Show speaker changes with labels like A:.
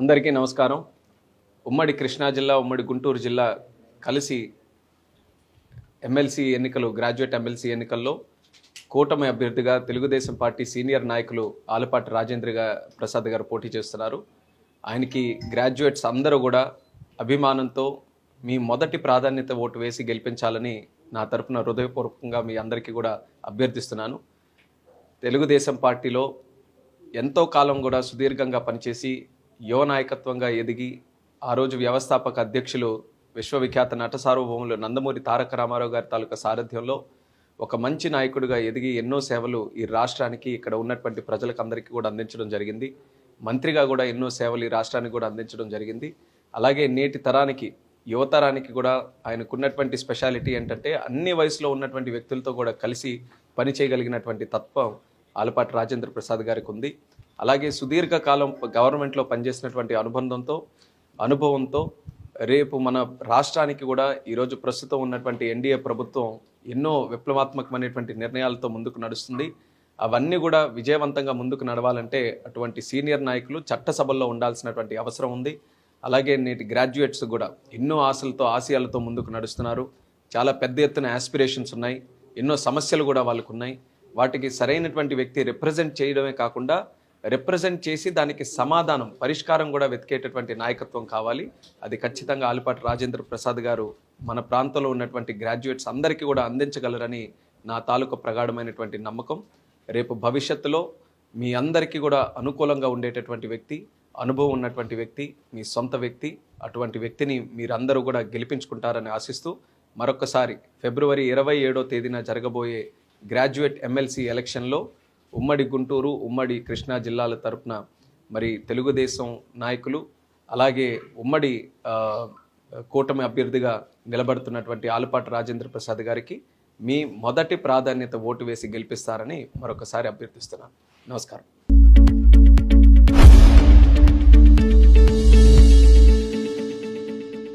A: అందరికీ నమస్కారం. ఉమ్మడి కృష్ణా జిల్లా ఉమ్మడి గుంటూరు జిల్లా కలిసి ఎమ్మెల్సీ ఎన్నికలు గ్రాడ్యుయేట్ ఎమ్మెల్సీ ఎన్నికల్లో కూటమి అభ్యర్థిగా తెలుగుదేశం పార్టీ సీనియర్ నాయకులు ఆలపాటి రాజేంద్ర ప్రసాద్ గారు పోటీ చేస్తున్నారు. ఆయనకి గ్రాడ్యుయేట్స్ అందరూ కూడా అభిమానంతో మీ మొదటి ప్రాధాన్యత ఓటు వేసి గెలిపించాలని నా తరపున హృదయపూర్వకంగా మీ అందరికీ కూడా అభ్యర్థిస్తున్నాను. తెలుగుదేశం పార్టీలో ఎంతో కాలం కూడా సుదీర్ఘంగా పనిచేసి యువ నాయకత్వంగా ఎదిగి ఆ రోజు వ్యవస్థాపక అధ్యక్షులు విశ్వవిఖ్యాత నట సార్వభౌములు నందమూరి తారక రామారావు గారి తాలూకా సారథ్యంలో ఒక మంచి నాయకుడిగా ఎదిగి ఎన్నో సేవలు ఈ రాష్ట్రానికి ఇక్కడ ఉన్నటువంటి ప్రజలకు అందరికీ కూడా అందించడం జరిగింది. మంత్రిగా కూడా ఎన్నో సేవలు ఈ రాష్ట్రానికి కూడా అందించడం జరిగింది. అలాగే నేటి తరానికి యువతరానికి కూడా ఆయనకున్నటువంటి స్పెషాలిటీ ఏంటంటే అన్ని వయసులో ఉన్నటువంటి వ్యక్తులతో కూడా కలిసి పని చేయగలిగినటువంటి తత్వం ఆలపాటి రాజేంద్ర ప్రసాద్ గారికి ఉంది. అలాగే సుదీర్ఘకాలం గవర్నమెంట్లో పనిచేసినటువంటి అనుబంధంతో అనుభవంతో రేపు మన రాష్ట్రానికి కూడా ఈరోజు ప్రస్తుతం ఉన్నటువంటి ఎన్డీఏ ప్రభుత్వం ఎన్నో విప్లవాత్మకమైనటువంటి నిర్ణయాలతో ముందుకు నడుస్తుంది. అవన్నీ కూడా విజయవంతంగా ముందుకు నడవాలంటే అటువంటి సీనియర్ నాయకులు చట్టసభల్లో ఉండాల్సినటువంటి అవసరం ఉంది. అలాగే నేటి గ్రాడ్యుయేట్స్ కూడా ఎన్నో ఆశలతో ఆశయాలతో ముందుకు నడుస్తున్నారు. చాలా పెద్ద ఎత్తున ఆస్పిరేషన్స్ ఉన్నాయి. ఎన్నో సమస్యలు కూడా వాళ్ళకు ఉన్నాయి వాటికి సరైనటువంటి వ్యక్తి రిప్రజెంట్ చేయడమే కాకుండా రిప్రజెంట్ చేసి దానికి సమాధానం పరిష్కారం కూడా వెతికేటటువంటి నాయకత్వం కావాలి. అది ఖచ్చితంగా ఆలిపాటి రాజేంద్ర ప్రసాద్ గారు మన ప్రాంతంలో ఉన్నటువంటి గ్రాడ్యుయేట్స్ అందరికీ కూడా అందించగలరని నా తాలూకు ప్రగాఢమైనటువంటి నమ్మకం. రేపు భవిష్యత్తులో మీ అందరికీ కూడా అనుకూలంగా ఉండేటటువంటి వ్యక్తి అనుభవం ఉన్నటువంటి వ్యక్తి మీ సొంత వ్యక్తి అటువంటి వ్యక్తిని మీరందరూ కూడా గెలిపించుకుంటారని ఆశిస్తూ మరొకసారి ఫిబ్రవరి ఇరవై ఏడో తేదీన జరగబోయే గ్రాడ్యుయేట్ ఎమ్మెల్సీ ఎలక్షన్లో ఉమ్మడి గుంటూరు ఉమ్మడి కృష్ణా జిల్లాల తరపున మరి తెలుగుదేశం నాయకులు అలాగే ఉమ్మడి కూటమి అభ్యర్థిగా నిలబడుతున్నటువంటి ఆలపాటి రాజేంద్ర ప్రసాద్ గారికి మీ మొదటి ప్రాధాన్యత ఓటు వేసి గెలిపిస్తారని మరొకసారి అభ్యర్థిస్తున్నాను నమస్కారం.